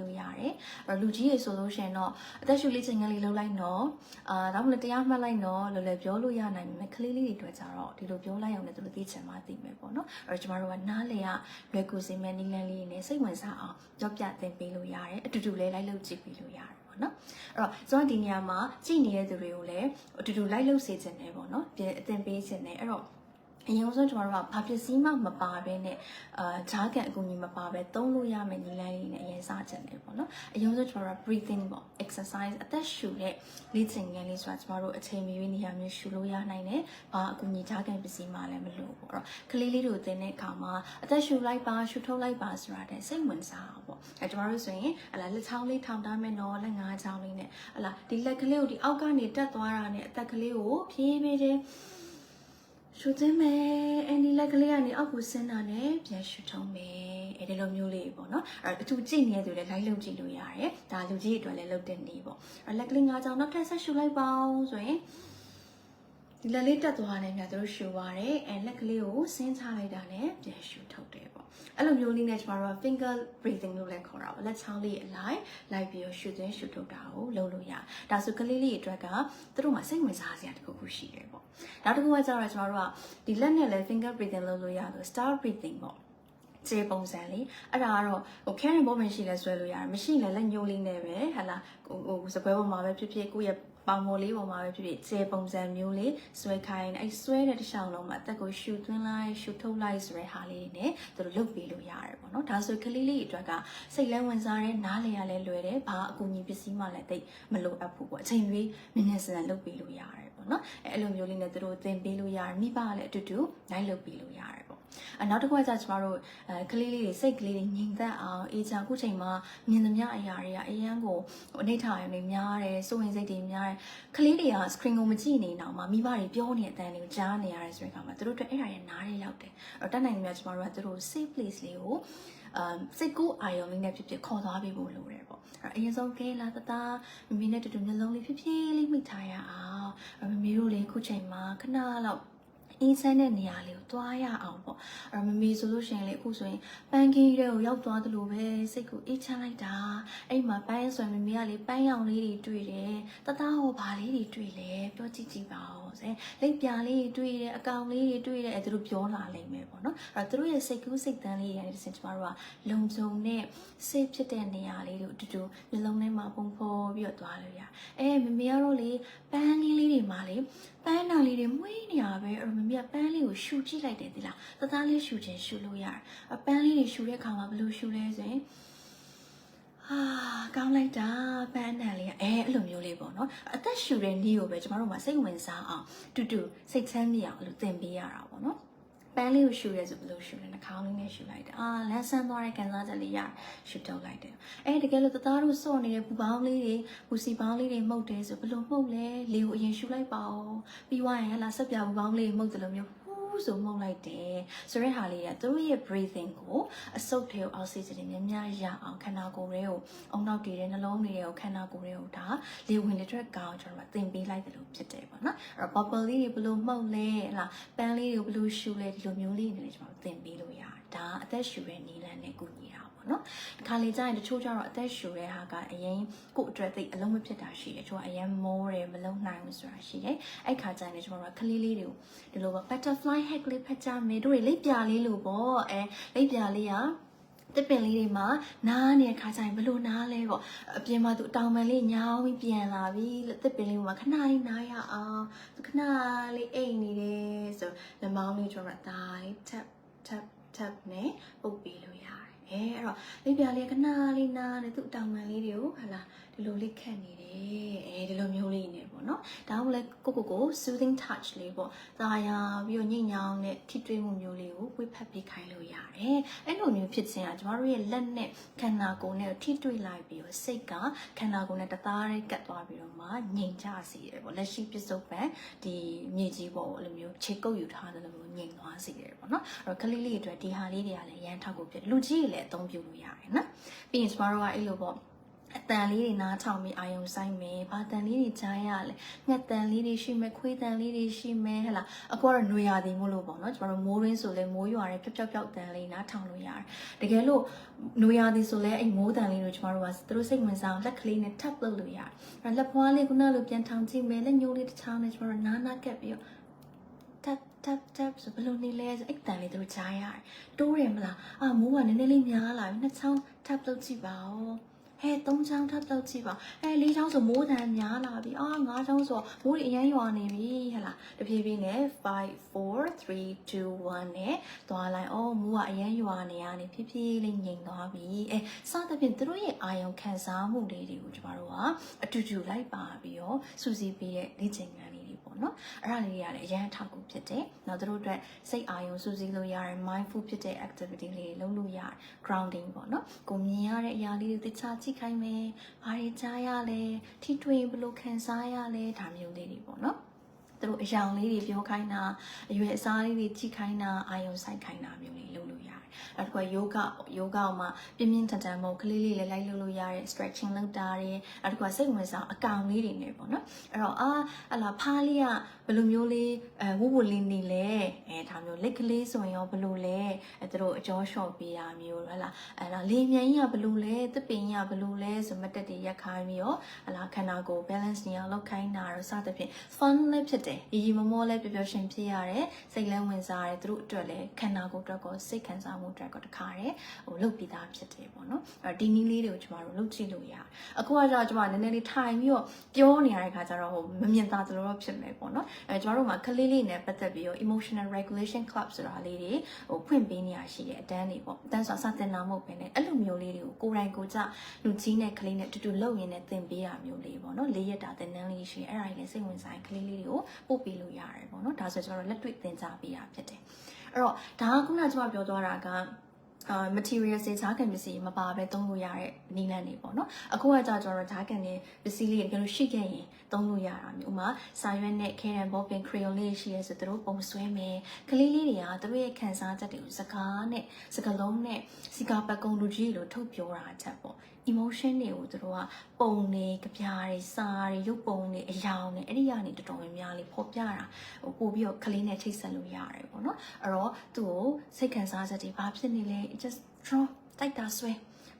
လို့ရတယ်။အဲ့တော့လူကြီးတွေဆိုလို့ရှိရင်တော့အသက်ရှူလေးချိန်ကလေးလှုပ်လိုက်တော့အာဒါမှမဟုတ်တရားမှတ်လိုက်တော့လော်လော်ပြောလို့ရနိုင်မယ်ကလေးလေးတွေအတွက်ကြတော့ဒီလိုပြောလိုက်အောင်လည်းသူတို့သိချင်မှသိမယ်ပေါ့နော်အဲ့တော့ကျမတို့ကနားလေရလွယ်ကူစေမယ့်နီလန်းလေးတွေနဲ့စိတ်ဝင်စားအောင်ကြောပြသင်ပေးလို့ရတယ်အတူတူလေးလိုက်လုပ်ကြည့်ပေးလို့ရတယ်ပေါ့နော်အဲ့တော့ကျွန်တော်ဒီနေရာမှာကြည်နေတဲ့သူတွေကိုလည်းအတူတူလိုက်လုပ်စေချင်တယ်ပေါ့နော်ပြင်အသင်ပေးချင်တယ်အဲ့တော့ အရင်ဆုံးကျွန်တော်တို့ကဘာပစ္စည်းမှမပါဘဲနဲ့အာဂျားကန်အကူအညီမပါဘဲသုံးလို့ရမယ့်နည်းလမ်းလေးနဲ့အရင်စချင်တယ်ပေါ့နော်အရင်ဆုံးကျွန်တော်တို့က breathing ပေါ့ exercise အသက်ရှူတဲ့လေ့ကျင့်ခန်းလေးဆိုတာကျွန်တော်တို့အချိန်မီနေရာမျိုးရှူလို့ရနိုင်တယ်ဘာအကူအညီဂျားကန်ပစ္စည်းမှလည်းမလိုဘူးအဲ့တော့ကလေးလေးတို့သင်တဲ့အခါမှာအသက်ရှူလိုက်ပါရှူထုတ်လိုက်ပါဆိုတာတဲ့စိတ်ဝင်စားအောင်ပေါ့အဲကျွန်တော်တို့ဆိုရင်ဟလာလက်ချောင်းလေးထောင်ထားမယ်နော်လက်ငါးချောင်းလေးနဲ့ဟလာဒီလက်ကလေးကိုဒီအောက်ကနေတက်သွားတာနဲ့အသက်ကလေးကိုဖြည်းဖြည်းချင်း ရှူသွင်းမယ်အဲ့ဒီလက်ကလေးကနေအောက်ကိုဆင်းတာနဲ့ပြန်ရှူထုံးမယ်အဲ့ဒီလိုမျိုးလေးပေါ့နော်အဲ့အထူးကြည့်နေတဲ့သူလည်းလိုက်လုပ်ကြည့်လို့ရတယ်ဒါလူကြီးအတွက်လည်းလုပ်တဲ့နေပေါ့အဲ့လက်ကလေး၅ချောင်းနောက်ထပ်ဆက်ရှူလိုက်ပါအောင်ဆိုရင် ဒီလက်လေးတက်သွားတယ်မြတ်တို့ရှူပါတယ်အဲလက်ကလေးကိုဆင်းချလိုက်တာနဲ့ပြန်ရှူထုတ်တယ်ပေါ့အဲ့လိုမျိုးလေးနဲ့ကျမတို့က finger breathing လို့လည်းခေါ်တာပေါ့လက်ချောင်းလေးအလိုက်လိုက်ပြီးတော့ရှူသွင်းရှူထုတ်တာကိုလုပ်လို့ရဒါဆိုကလေးလေးအတွက်ကသူတို့မှစိတ်ဝင်စားစရာတခုခုရှိတယ်ပေါ့နောက်တစ်ခုကကျတော့ကျမတို့ကဒီလက်နဲ့လည်း finger breathing လုပ်လို့ရလို့ star breathing ပေါ့ ခြေပုံစံလေးအဲ့ဒါကတော့ဟို carry ဘောမရှိလဲဆွဲလို့ရတယ်မရှိလဲလက်ညှိုးလေးနဲ့ပဲဟာလာဟိုဟိုစပွဲပေါ်မှာပဲဖြစ်ဖြစ်ကိုယ့်ရဲ့ပေါင်မော်လေးပေါ်မှာပဲဖြစ်ဖြစ်ခြေပုံစံမျိုးလေးဆွဲခိုင်းအဲ့ဆွဲတဲ့တစ်ချောင်းလုံးမှာအသက်ကိုရှူသွင်းလိုက်ရှူထုတ်လိုက်ဆိုတဲ့ဟာလေးတွေနဲ့သူတို့လုပ်ပေးလို့ရတယ်ပေါ့နော်ဒါဆိုကလေးလေးအတွက်ကစိတ်လဲဝင်စားတဲ့နားလေရလဲလွယ်တယ်ဘာအကူအညီပစ္စည်းမှလည်းတိတ်မလိုအပ်ဘူးပေါ့အချိန်ကြီးနည်းနည်းစံလုပ်ပေးလို့ရတယ်ပေါ့နော်အဲ့လိုမျိုးလေးနဲ့သူတို့သင်ပေးလို့ရတယ်မိဘကလည်းအတူတူနိုင်လုပ်ပေးလို့ရတယ်ပေါ့ အနောက်တစ်ခုကကျကျမတို့အဲကလေးလေးတွေစိတ်ကလေးတွေငြိမ်သက်အောင်အေးချမ်းခုချိန်မှာမြင်သမျှအရာတွေကအရန်ကိုဟိုအနိဋ္ဌာရုံတွေများတယ်စိုးရင်စိတ်တွေများတယ်ကလေးတွေက screen ကိုမကြည့်နေတော့မှမိဘတွေပြောနေတဲ့အတန်တွေကိုကြားနေရတယ်ဆိုတဲ့အခါမှာသူတို့အတွက်အဲ့ဒါတွေနားတွေရောက်တယ်အဲ့တော့တက်နိုင်နေမြကျမတို့ကသူတို့ safe place လေးကိုအမ်စိတ်ကူးအာရုံလေးနဲ့ဖြစ်ဖြစ်ခေါ်သွားပေးဖို့လိုတယ်ပေါ့အဲ့အရင်ဆုံးကဲလာတသားမမီနဲ့တူတူမျိုးလုံးလေးဖြစ်ဖြစ်လေးမိထားရအောင်အဲ့မမီတို့လေးခုချိန်မှာခဏလောက် အေးဆန်းတဲ့နေရာလေးကိုသွားရအောင်ပေါ့အဲ့မမီဆိုလို့ရှိရင်လေအခုဆိုရင်ပန်းကင်းတွေကိုရောက်သွားသလိုပဲစိတ်ကိုအေးချမ်းလိုက်တာအဲ့မှာပန်းဆိုရင်မမီကလေပန်းရောင်လေးတွေတွေ့တယ်တသားဟောဘာလေးတွေတွေ့လဲပြောကြည့်ကြည့်ပါဦးစဲလိပ်ပြာလေးတွေတွေ့တယ်အကောင်လေးတွေတွေ့တယ်အဲ့သူတို့ပြောလာလိမ့်မယ်ပေါ့နော်အဲ့သူတို့ရဲ့စိတ်ကူးစိတ်တန်းလေးတွေရတယ်စင်ကျမတို့ကလုံခြုံတဲ့စိတ်ဖြစ်တဲ့နေရာလေးတွေအတူတူနှလုံးထဲမှာပုံဖော်ပြီးတော့သွားလို့ရအဲမမေကတော့လေပန်းကင်းလေးတွေမှာလေ ပန်းနာလေးတွေမွေးနေရပဲအဲ့မမေကပန်းလေးကိုရှူကြည့်လိုက်တယ်ဒီလားတသားလေးရှူခြင်းရှူလို့ရတယ်အပန်းလေးတွေရှူတဲ့ခါမှာဘယ်လိုရှူလဲဆိုရင်ဟာကောင်းလိုက်တာပန်းတန်လေးကအဲအဲ့လိုမျိုးလေးပေါ့နော်အသက်ရှူတဲ့နေ့ကိုပဲကျမတို့ကစိတ်ဝင်စားအောင်တူတူစိတ်ချမ်းမြေအောင်အဲ့လိုသင်ပေးရတာပေါ့နော် ပန်းလေးကိုရှူရဲဆိုဘယ်လိုရှူလဲနှာခေါင်းလေးနဲ့ရှူလိုက်တယ်အာလန်းဆန်းသွားတဲ့ကန်စားချက်လေးရရှူထုတ်လိုက်တယ်အဲတကယ်လို့တသားတို့စော့နေတဲ့ပူပေါင်းလေးတွေပူစီပေါင်းလေးတွေမှုတ်တယ်ဆိုဘယ်လိုမှုတ်လဲလေကိုအရင်ရှူလိုက်ပါဦးပြီးွားရင်ဟလာဆက်ပြပူပေါင်းလေးမှုတ်တယ်လို့မျိုး ဆိုမှုတ်လိုက်တယ်ဆိုတဲ့ဟာလေးကသူတို့ရဲ့ breathing ကိုအဆုတ်ထဲကိုအောက်ဆီဂျင်တွေများများရအောင်ခန္ဓာကိုယ်တွေကိုအုံနောက်တည်တဲ့နှလုံးတွေကိုခန္ဓာကိုယ်တွေကိုဒါလေဝင်လက်ထွက်ကောင်းကျွန်တော်တို့သင်ပေးလိုက်တယ်လို့ဖြစ်တယ်ပေါ့နော်အဲ့တော့ bubble လေးတွေဘယ်လိုမှုတ်လဲဟလားပန်းလေးတွေဘယ်လိုရှူလဲဒီလိုမျိုးလေးတွေလည်းကျွန်တော်တို့သင်ပေးလို့ရတယ်ဒါအသက်ရှူတဲ့နည်းလမ်းနဲ့ကူညီတာ ပေါ့ပေါ့နော်ဒီခါလေးကျရင်တချို့ကျတော့အသက်ရှူတဲ့ဟာကအရင်ကိုယ့်အတွက်သိအလုံးမဖြစ်တာရှိတယ်တချို့ကအရင်မိုးတယ်မလုံးနိုင်ဘူးဆိုတာရှိတယ်အဲ့ခါကျရင်ကျွန်တော်တို့ကကလေးလေးတွေကိုဒီလိုပေါ့ butterfly hack လေးဖတ်ကြမယ်တို့တွေလိပ်ပြလေးလို့ပေါ့အဲလိပ်ပြလေးကတစ်ပင်လေးတွေမှာနားနေတဲ့ခါကျရင်ဘလို့နားလဲပေါ့အပြင်မှာသူအတောင်ပံလေးညောင်းပြီးပြန်လာပြီတစ်ပင်လေးမှာခဏလေးနားရအောင်သူခဏလေးအိတ်နေတယ်ဆိုလက်မောင်းလေးကျွန်တော်ကဒါလေး tap tap tap နဲ့ပုတ်ပေးလို့ရတယ် အဲအဲ့တော့လိပ်ပြလေးကခဏလေးနားနေသူအတောင်ပံလေးတွေကိုဟလာ ဒီလိုလေးခတ်နေတယ်အဲဒီလိုမျိုးလေးနေပေါ့နော်ဒါမှမဟုတ်ကိုကိုကို soothing touch လေးပေါ့သာယာပြီးတော့ညင်ညောင်းနဲ့ထိတွေ့မှုမျိုးလေးကိုဝိဖက်ပေးခိုင်းလို့ရတယ်အဲ့လိုမျိုးဖြစ်ခြင်းကကျမတို့ရဲ့လက်နဲ့ခန္ဓာကိုယ်နဲ့ထိတွေ့လိုက်ပြီးတော့စိတ်ကခန္ဓာကိုယ်နဲ့တသားလေးကတ်သွားပြီးတော့မှငြိမ်ချစေတယ်ပေါ့လက်ရှိပစ္စုပန်ဒီမြေကြီးပေါ့အဲ့လိုမျိုးခြေကုပ်ယူထားတယ်လို့မျိုးငြိမ်သွားစေတယ်ပေါ့နော်အဲ့တော့ကလေးလေးတွေအတွက်ဒီဟာလေးတွေကလည်းရမ်းထောက်ကိုဖြစ်တယ်လူကြီးတွေလည်းအသုံးပြုလို့ရတယ်နော်ပြီးရင်ကျမတို့ကအဲ့လိုပေါ့ အတန်လေးတွေနားထောင်ပြီးအာယုံဆိုင်မယ်ဘာတန်လေးတွေကြားရလဲငှက်တန်လေးတွေရှိမယ်ခွေးတန်လေးတွေရှိမယ်ဟဲ့လားအခုကတော့နွေရာသီမို့လို့ပေါ့နော်ကျွန်တော်တို့မိုးရင်းဆိုလဲမိုးရွာတဲ့ဖြောက်ဖြောက်ဖြောက်တန်လေးနားထောင်လို့ရတယ်တကယ်လို့နွေရာသီဆိုလဲအဲ့မိုးတန်လေးတို့ကျွန်တော်တို့ကသူတို့စိတ်ဝင်စားလက်ကလေးနဲ့ထပ်လုပ်လို့ရတယ်အဲ့လက်ဖွားလေးခုနလိုပြန်ထောင်ကြည့်မယ်လက်ညှိုးလေးတစ်ချောင်းနဲ့ကျွန်တော်တို့နားနားကပ်ပြီးတော့ tap tap tap ဆိုဘလို့နေလဲဆိုအဲ့တန်လေးတို့ကြားရတယ်တိုးတယ်မလားအာမိုးကနည်းနည်းလေးများလာပြီနှစ်ချောင်း tap လုပ်ကြည့်ပါဦး ဟဲ့သုံးချောင်း tap လုပ်ကြည့်ပါအဲလေးချောင်းဆိုမိုးတန်များလာပြီအာငါးချောင်းဆိုမိုးတွေအရင်ရွာနေပြီဟဲ့လားတဖြည်းဖြည်းနဲ့5 4 3 2 1နဲ့သွားလိုက်အော်မိုးကအရင်ရွာနေရနေဖြည်းဖြည်းလေးငြိမ်သွားပြီအဲစသဖြင့်သူတို့ရဲ့အာယုံခံစားမှုလေးတွေကိုကျမတို့ကအတူတူလိုက်ပါပြီးတော့စူးစီးပေးတဲ့လေ့ကျင့်ခန်းလေးတွေ ပေါ့နော်အဲ့ဒါလေးတွေကလည်းအရန်ထောက်ကူဖြစ်တယ်။နောက်သူတို့အတွက်စိတ်အာရုံစူးစီးလို့ရတယ် mindful ဖြစ်တဲ့ activity လေးတွေလုပ်လို့ရတယ် grounding ပေါ့နော်။ကိုမြင်ရတဲ့အရာလေးတွေတခြားကြည့်ခိုင်းမယ်။ဘာတွေကြားရလဲ။ထိတွေ့ဘယ်လိုခံစားရလဲဒါမျိုးလေးတွေပေါ့နော်။သူတို့အယောင်လေးတွေပြောခိုင်းတာအရွယ်အစားလေးတွေကြည့်ခိုင်းတာအာယုံဆိုင်ခိုင်းတာမျိုးလေးလုပ်လို့ရ တယ်။နောက်တစ်ခါ yoga yoga မှာပြင်းပြင်းထန်ထန်မဟုတ်ကလေးလေးလေးလိုက်လုပ်လို့ရတယ် stretching လုပ်တာတွေနောက်တစ်ခါစိတ်ဝင်စားအကောင်လေးတွေနေပေါ့နော်။အဲ့တော့အာဟလာဖားလေးက ဘယ်လိုမျိုးလေးအဲဝုဝလေးနေလဲအဲဒါမျိုးလက်ကလေးဆိုရင်ရောဘယ်လိုလဲအဲသူတို့အကျော်လျှော့ပေးရမျိုးဟလာအဲဒါလေမြန်ကြီးကဘယ်လိုလဲသစ်ပင်ကြီးကဘယ်လိုလဲဆိုမတက်တည်းရက်ခိုင်းပြီးရောဟလာခန္ဓာကိုယ် balance နေအောင်လုပ်ခိုင်းတာတော့စသဖြင့် fun လည်းဖြစ်တယ်ရီရီမမောလည်းပျော်ပျော်ရွှင်ဖြစ်ရတယ်စိတ်လည်းဝင်စားရတယ်သူတို့အတွက်လည်းခန္ဓာကိုယ်အတွက်ကိုစိတ်ခံစားမှုအတွက်ကိုတခါတည်းဟိုလုပ်ပြီးသားဖြစ်တယ်ပေါ့နော်အဲ့တော့ဒီနည်းလေးတွေကိုကျမတို့လုပ်ကြည့်လို့ရတယ်အခုကကျတော့ကျမနည်းနည်းလေးထိုင်ပြီးတော့ပြောနေရတဲ့ခါကျတော့ဟိုမမြင်သာသလိုတော့ဖြစ်မယ်ပေါ့နော်အဲကျမတို့မှာကလေးလေးနဲ့ပတ်သက်ပြီးတော့ emotional regulation club ဆိုတာလေးတွေဟိုဖွင့်ပေးနေရရှိတယ်အတန်းတွေပေါ့အတန်းဆိုတာစတင်တာမဟုတ်ဘဲနဲ့အဲ့လိုမျိုးလေးတွေကိုကိုယ်တိုင်ကိုယ်ကျလူကြီးနဲ့ကလေးနဲ့တူတူလုပ်ရင်းနဲ့သင်ပေးရမျိုးလေးပေါ့နော်လေးရက်တာသင်တန်းလေးရှိရင်အဲ့ဒါကြီးလည်းစိတ်ဝင်စားရင်ကလေးလေးတွေကိုပို့ပေးလို့ရတယ်ပေါ့နော်ဒါဆိုကျမတို့လက်တွေ့သင်ကြားပေးရဖြစ်တယ်အဲ့တော့ဒါကခုနကကျမပြောသွားတာက အာ material စေဈာကန်ပစ္စည်းမပါပဲသုံးလို့ရတဲ့နည်းလမ်းတွေပေါ့နော်အခုကကြာကျွန်တော်ဈာကန်နဲ့ပစ္စည်းလေးတကယ်လို့ရှိခဲ့ရင်သုံးလို့ရတာမျိုးဥမာစာရွက်နဲ့ခဲရန်ဘောပင်ခရီယွန်လေးရှိရဲဆိုသူတို့ပုံဆွဲမယ်ကလေးလေးတွေကသူတို့ရဲ့ခံစားချက်တွေကိုစကားနဲ့စကားလုံးနဲ့စီကာပတ်ကုံလူကြီးလိုထုတ်ပြောတာချက်ပေါ့ emotion တွေကိုသူတို့ကပုံနေကြပြားတွေစာတွေရုပ်ပုံတွေအယောင်တွေအဲ့ဒီကနေတော်တော်များများလေးဖော်ပြတာဟိုပို့ပြီးတော့ကလေးနဲ့ချိတ်ဆက်လို့ရတယ်ပေါ့နော်အဲ့တော့သူ့ကိုစိတ်ခံစားချက်တွေဘာဖြစ်နေလဲ just draw တိုက်တာဆွဲ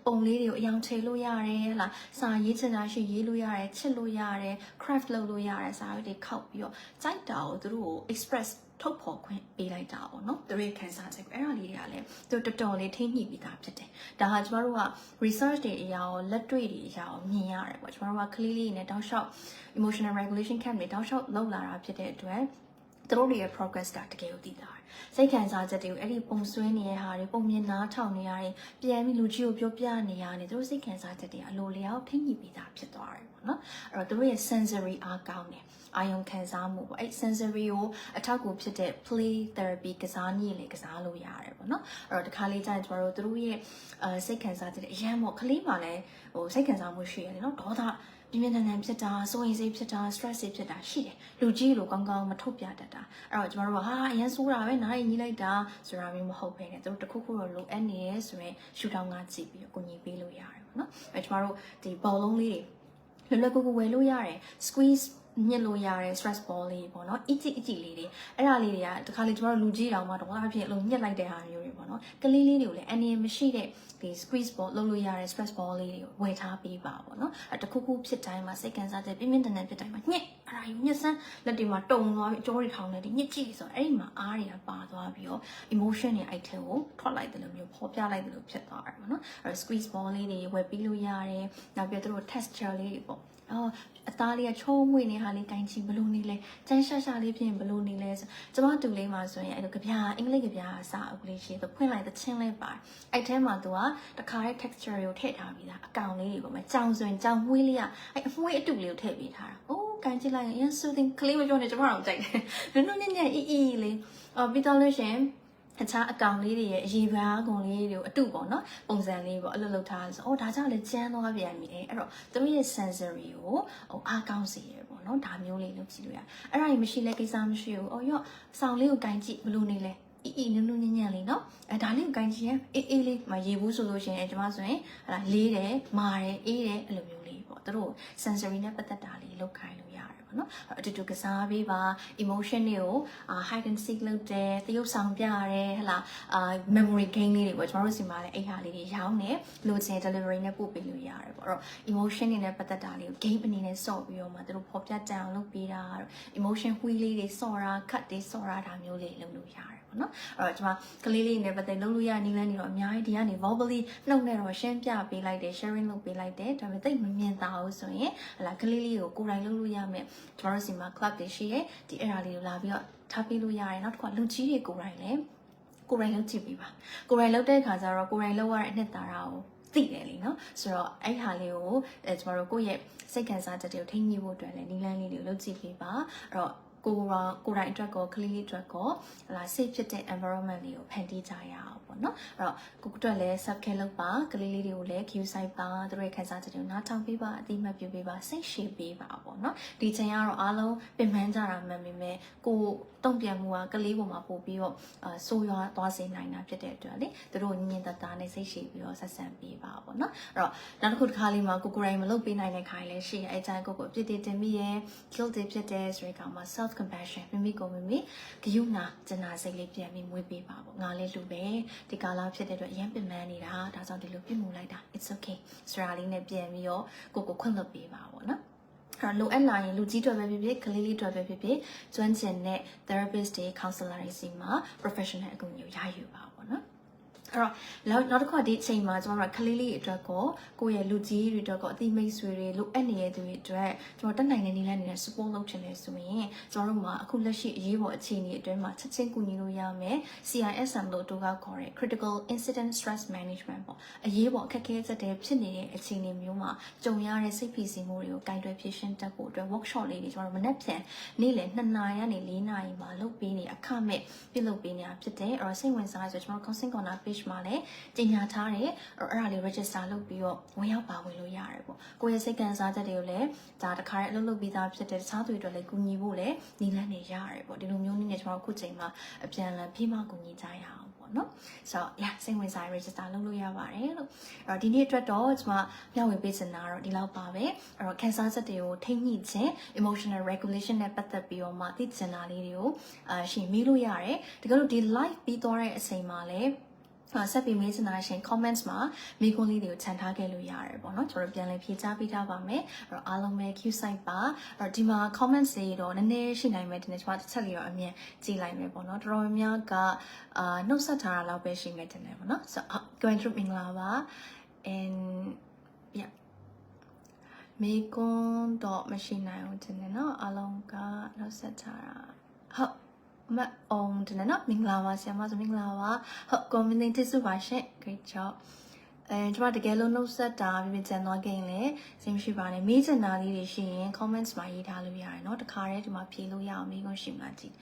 ပုံလေးတွေကိုအယောင်ချေလို့ရတယ်ဟလားစာရေးချင်တာရှိရေးလို့ရတယ်ချစ်လို့ရတယ် craft လုပ်လို့ရတယ်စာရွက်တွေခောက်ပြီးတော့စိုက်တာကိုသူတို့ကို express ထုတ်ဖော်ခွင့်ပေးလိုက်တာပေါ့နော်သူတို့ရဲ့ခံစားချက်ကိုအဲ့ဒါလေးတွေကလည်းသူတော်တော်လေးထိညှိပြီးသားဖြစ်တယ်ဒါဟာကျမတို့က research တွေအရာရောလက်တွေ့တွေအရာရောမြင်ရတယ်ပေါ့ကျမတို့ကကလေးလေးနဲ့တောက်လျှောက် emotional regulation camp တွေတောက်လျှောက်လုပ်လာတာဖြစ်တဲ့အတွက်သူတို့တွေရဲ့ progress ကတကယ်ကိုတည်တာတယ်စိတ်ခံစားချက်တွေကိုအဲ့ဒီပုံဆွဲနေတဲ့ဟာတွေပုံမြင်နားထောင်နေရတယ်ပြန်ပြီးလူကြီးကိုပြောပြနေရတယ်သူတို့စိတ်ခံစားချက်တွေအလိုလျောက်ထိညှိပြီးသားဖြစ်သွားတယ်ပေါ့နော်အဲ့တော့သူတို့ရဲ့ sensory အားကောင်းတယ် အာယုံခံစားမှုပေါ့အဲ့ sensory ကိုအထောက်အကူဖြစ်တဲ့ play therapy ကစားနည်းလေကစားလို့ရတယ်ပေါ့နော်အဲ့တော့ဒီခါလေးကျရင်ကျမတို့တို့ရဲ့အဲစိတ်ခံစားချက်တွေအရန်ပေါ့ကလေးမှလည်းဟိုစိတ်ခံစားမှုရှိရတယ်နော်ဒေါသပြင်းပြင်းထန်ထန်ဖြစ်တာစိုးရိမ်စိတ်ဖြစ်တာ stress တွေဖြစ်တာရှိတယ်လူကြီးလိုကောင်းကောင်းမထုတ်ပြတတ်တာအဲ့တော့ကျမတို့ကဟာအရင်ဆိုးတာပဲနားရင်ကြီးလိုက်တာဆိုတာမျိုးမဟုတ်ဘဲနဲ့တို့တခုခုတော့လိုအပ်နေရဲဆိုရင်ရှူတောင်းကကြည့်ပြီးတော့ကိုညီပေးလို့ရတယ်ပေါ့နော်အဲ့ကျမတို့ဒီဘောလုံးလေးတွေလွယ်လွယ်ကူကူဝယ်လို့ရတယ် squeeze ညစ်လို့ရတဲ့ stress ball လေးပေါ့နော်အကြည့်အကြည့်လေးတွေအဲ့ဒါလေးတွေကတခါလေကျမတို့လူကြီးတောင်မှတော့အဖြစ်အလုံးညှက်လိုက်တဲ့ဟာမျိုးတွေပေါ့နော်ကလေးလေးတွေကိုလည်းအနေမရှိတဲ့ဒီ squeeze ball လုပ်လို့ရတဲ့ stress ball လေးတွေကိုဝယ်ထားပေးပါပေါ့နော်အဲ့တခုခုဖြစ်တိုင်းမှာစိတ်ကန်စားတဲ့ပြင်းပြင်းထန်ထန်ဖြစ်တိုင်းမှာညှက်အဲ့ဒါယူညှက်စမ်းလက်တွေမှာတုံသွားပြီးအကြောတွေထောင်နေတယ်ညှက်ကြည့်ဆိုတော့အဲ့ဒီမှာအားတွေကပါသွားပြီးတော့ emotion တွေအဲ့ထဲကိုထွက်လိုက်တယ်လို့မျိုးပေါ်ပြလိုက်တယ်လို့ဖြစ်သွားတယ်ပေါ့နော်အဲ့ squeeze ball လေးတွေဝယ်ပြီးလို့ရတယ်နောက်ပြီးတော့သူတို့ texture လေးတွေပေါ့ အော်အသားလေးကချုံးမွေ့နေဟာလေးကင်ချီဘလို့နေလဲကျန်းရှာရှာလေးဖြစ်ရင်ဘလို့နေလဲဆိုကျမတူလေးမှာဆိုရင်အဲ့လိုကြပြားအင်္ဂလိပ်ကြပြားအစားအုပ်လေးရှိသူဖွင့်လိုက်တဲ့ချင်းလေးပါအဲ့ထဲမှာသူကတခါတဲ့ texture ကိုထည့်ထားပြီးသားအကောင်လေးတွေပေါ့မယ်ကြောင်ဆိုရင်ကြောင်မွေးလေးကအဲ့အမွေးအတူလေးကိုထည့်ပေးထားတာအိုးကန်ကြည့်လိုက်ရင်အရင် soothing ကလေးမပြောနေကျမတို့ကြိုက်တယ်နုနုညံ့ညံ့အီအီလေးအော်ပြီးတော့လို့ရှရင် အခြားအကောင်လေးတွေရဲ့အရေးပါကုန်လေးတွေကိုအတုပေါ့နော်ပုံစံလေးပေါ့အဲ့လိုလုပ်ထားဆိုအော်ဒါကြောင့်လည်းကျန်းသွားပြန်ပြီအဲ့တော့သူတို့ရဲ့ sensory ကိုဟိုအားကောင်းစေရပေါ့နော်ဒါမျိုးလေးလုပ်ကြည့်လို့ရအဲ့ဒါကြီးမရှိလဲကိစ္စမရှိဘူးအော်ရော့ဆောင်းလေးကိုကင်ကြည့်ဘလို့နေလဲအီအီနုနုညံ့ညံ့လေးနော်အဲဒါလေးကိုကင်ကြည့်ရင်အေးအေးလေးမရေဘူးဆိုလို့ရှိရင်ကျွန်မဆိုရင်ဟလာလေးတယ်မာတယ်အေးတယ်အဲ့လိုမျိုးလေးပေါ့သူတို့ sensory နဲ့ပတ်သက်တာလေးလုပ်ခိုင်းလို့ရတယ် ပေါ့နော်အတူတူကစားပေးပါ emotion တွေကို hide and seek လုပ်တယ်သရုပ်ဆောင်ပြရတယ်ဟလာအာ memory game လေးတွေပေါ့ကျွန်တော်တို့စီမှာလည်းအဲ့ဟာလေးတွေရောင်းတယ်လို့ချင် delivery နဲ့ပို့ပေးလို့ရတယ်ပေါ့အဲ့တော့ emotion တွေနဲ့ပတ်သက်တာလေးကို game အနေနဲ့စော့ပြီးတော့မှသူတို့ဖော်ပြကြအောင်လုပ်ပေးတာတော့ emotion wheel လေးတွေစော့တာ cut တွေစော့တာဒါမျိုးလေးလုပ်လို့ရတယ် ပေါ့နော်အဲ့တော့ကျွန်မကလေးလေးနဲ့ပတ်သက်လုပ်လို့ရနည်းလမ်းတွေတော့အများကြီးဒီကနေ verbally နှုတ်နဲ့တော့ရှင်းပြပေးလိုက်တယ် sharing လုပ်ပေးလိုက်တယ်ဒါပေမဲ့တိတ်မမြင်သာဘူးဆိုရင်ဟလာကလေးလေးကိုကိုယ်တိုင်လုပ်လို့ရမယ်ကျွန်တော်တို့စီမှာ club တွေရှိရဲဒီအဲ့ဒါလေးကိုလာပြီးတော့ထားပေးလို့ရတယ်နောက်တစ်ခါလူကြီးတွေကိုယ်တိုင်လည်းကိုယ်တိုင်လုပ်ကြည့်ပေးပါကိုယ်တိုင်လုပ်တဲ့အခါကျတော့ကိုယ်တိုင်လုပ်ရတဲ့အနှစ်သာရကိုသိတယ်လीနော်ဆိုတော့အဲ့ဟာလေးကိုအဲကျွန်တော်တို့ကိုယ့်ရဲ့စိတ်ခံစားချက်တွေကိုထိန်းညှိဖို့အတွက်လည်းနီလန်းလေးတွေကိုလုပ်ကြည့်ပေးပါအဲ့တော့ ကိုယ်ကိုယ်တိုင်အတွက်ကောကလေးအတွက်ကောဟလာ safe ဖြစ်တဲ့ environment လေးကိုဖန်တီးကြရအောင်ပေါ့နော်အဲ့တော့ကိုယ်အတွက်လည်း sub care လုပ်ပါကလေးလေးတွေကိုလည်း queue site ပါသူတို့ရဲ့ခံစားချက်တွေကိုနားထောင်ပေးပါအတိမတ်ပြုပေးပါစိတ်ရှည်ပေးပါပေါ့နော်ဒီချိန်ကတော့အားလုံးပင်ပန်းကြတာမှန်ပေမဲ့ကိုတုံ့ပြန်မှုကကလေးပေါ်မှာပို့ပြီးတော့အဆိုးရွားသွားစေနိုင်တာဖြစ်တဲ့အတွက်လေသူတို့ညင်တတာနဲ့စိတ်ရှည်ပြီးတော့ဆက်ဆံပေးပါပေါ့နော်အဲ့တော့နောက်တစ်ခုတစ်ခါလေးမှာကိုကိုရိုင်းမလုပ်ပေးနိုင်တဲ့ခါလေးရှိရဲအဲတိုင်းကိုကိုပြစ်တင်တင်မိရဲ guilty ဖြစ်တဲ့ဆိုတဲ့ကောင်မှာ self compassion မိမိကိုမိမိဂယုဏကျင်နာစိတ်လေးပြန်ပြီးမွေးပေးပါပေါ့ငါလေးလူပဲဒီကာလဖြစ်တဲ့အတွက်အရင်ပင်ပန်းနေတာဒါကြောင့်ဒီလိုပြစ်မှုလိုက်တာ it's okay ဆိုတာလေးနဲ့ပြန်ပြီးတော့ကိုကိုခွင့်လွှတ်ပေးပါပေါ့နော်အဲ့လိုအပ်လာရင်လူကြီးတွေပဲဖြစ်ဖြစ်ကလေးလေးတွေပဲဖြစ်ဖြစ်ကျွမ်းကျင်တဲ့ therapist တွေ counselor တွေစီမှာ professional အကူအညီရယူပါပေါ့နော်အဲ့ တော့နောက်နောက်တစ်ခုကဒီအချိန်မှာကျွန်တော်တို့ကကလေးလေးတွေအတွက်ကိုကိုယ့်ရဲ့လူကြီးတွေအတွက်ကိုအသိမိတ်ဆွေတွေလိုအပ်နေတဲ့သူတွေအတွက်ကျွန်တော်တက်နိုင်တဲ့နည်းလမ်းတွေနဲ့ support လုပ်ချင်တယ်ဆိုရင်ကျွန်တော်တို့မှာအခုလက်ရှိအရေးပေါ်အခြေအနေအတွင်းမှာချက်ချင်းကူညီလို့ရမယ် CISM လို့တို့ကခေါ်တဲ့ Critical Incident Stress Management ပေါ့အရေးပေါ်အခက်အခဲချက်တွေဖြစ်နေတဲ့အခြေအနေမျိုးမှာကြုံရတဲ့စိတ်ဖိစီးမှုတွေကိုကင်တွယ်ဖြေရှင်းတတ်ဖို့အတွက် workshop လေးတွေကျွန်တော်တို့မနေ့ပြန်နေ့လယ်2နာရီကနေ4နာရီမှာလုပ်ပေးနေအခမဲ့ပြုလုပ်ပေးနေတာဖြစ်တယ်အဲ့တော့စိတ်ဝင်စားရဆိုကျွန်တော်တို့ Counseling Corner page မှာလည်းကြီးညာထားတယ်အဲ့အဲ့ဒါလေး register လုပ်ပြီးတော့ဝင်ရောက်ပါဝင်လို့ရတယ်ပေါ့ကိုယ့်ရဲ့စိတ်ကံစားချက်တွေကိုလည်းဒါတခါတည်းအလုပ်လုပ်ပြီးသားဖြစ်တဲ့တခြားသူတွေအတွက်လည်းကူညီဖို့လည်းနည်းလမ်းတွေရတယ်ပေါ့ဒီလိုမျိုးနည်းနဲ့ကျွန်တော်တို့ခုချိန်မှာအပြန်အလှန်ဖိမကူညီကြရအောင်ပေါ့နော်ဆိုတော့ yeah စိတ်ဝင်စား register လုပ်လို့ရပါတယ်လို့အဲ့တော့ဒီနေ့အတွက်တော့ကျွန်မမျှဝေပေးချင်တာတော့ဒီလောက်ပါပဲအဲ့တော့ cancer ချက်တွေကိုထိန်းညှိခြင်း emotional regulation နဲ့ပတ်သက်ပြီးတော့မှသိချင်တာလေးတွေကိုအာရှင်မေးလို့ရတယ်တကယ်လို့ဒီ live ပြီးသွားတဲ့အချိန်မှာလည်းအာ ဆက်ပြီးမေးချင်တာရှင် comments မှာမိခွန်းလေးတွေကိုခြံထားခဲ့လို့ရတယ်ပေါ့နော်ကျွန်တော်ပြန်လည်ဖြေကြားပေးထားပါမယ်အဲ့တော့အားလုံးပဲ Q site ပါအဲ့တော့ဒီမှာ comments တွေတော့နည်းနည်းရှိနိုင်မယ်ဒီနေ့ကျွန်မတစ်ချက်လေးတော့အမြင်ကြည့်လိုက်မယ်ပေါ့နော်တော်တော်များများကအာနှုတ်ဆက်ထားတာလောက်ပဲရှိမယ်တင်တယ်ပေါ့နော် so going through မင်္ဂလာပါ and yeah မေကွန်းတော့မရှိနိုင်ဘူးတင်တယ်နော်အားလုံးကနှုတ်ဆက်ထားတာဟုတ် မအောင်တင်တယ်နော်မင်္ဂလာပါဆရာမဆိုမင်္ဂလာပါဟုတ် community စုပါရှင် great job အဲကျွန်မတကယ်လို့နှုတ်ဆက်တာပြပြကြံသွားခဲ့ရင်လည်းစိတ်မရှိပါနဲ့မေးချင်တာလေးတွေရှိရင် comments မှာရေးထားလို့ရတယ်เนาะတခါတည်းဒီမှာဖြေလို့ရအောင်မေးခွန်းရှိမှကြည့်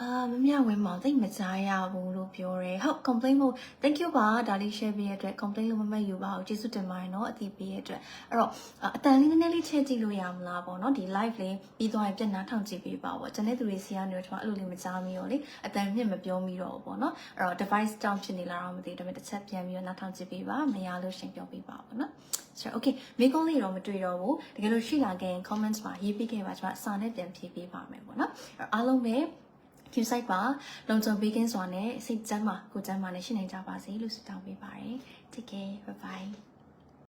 အာမမြဝင်းမောင်သိပ်မကြားရဘူးလို့ပြောတယ်ဟုတ် complain မို့ thank you ပါဒါလေး share ပေးရတဲ့အတွက် complain လို့မမတ်ယူပါဘူးကျေးဇူးတင်ပါတယ်เนาะအတိပေးရတဲ့အတွက်အဲ့တော့အာအတန်လေးနည်းနည်းလေးချဲ့ကြည့်လို့ရမလားပေါ့เนาะဒီ live လေးပြီးသွားရင်ပြန်နှားထောင်ကြည့်ပေးပါပေါ့ကျွန်တဲ့သူတွေစီကနေတော့ကျွန်မအဲ့လိုလေးမကြားမိတော့လေအတန်မြင့်မပြောမိတော့ဘူးပေါ့เนาะအဲ့တော့ device တောင်းဖြစ်နေလားတော့မသိဘူးဒါပေမဲ့တစ်ချက်ပြန်ပြီးတော့နှားထောင်ကြည့်ပေးပါမရလို့ရှင်းပြောပေးပါပေါ့เนาะဆိုတော့ okay မိကုန်းလေးတော့မတွေ့တော့ဘူးတကယ်လို့ရှိလာခဲ့ရင် comments မှာရေးပေးခဲ့ပါကျွန်မအစာနဲ့ပြန်ဖြေပေးပါမယ်ပေါ့เนาะအဲ့တော့အားလုံးပဲ Q site ပါလုံခြုံပေးကင်းစွာနဲ့စိတ်ကျန်းမာကိုယ်ကျန်းမာနဲ့ရှင်းနိုင်ကြပါစေလို့ဆုတောင်းပေးပါတယ် Take care bye bye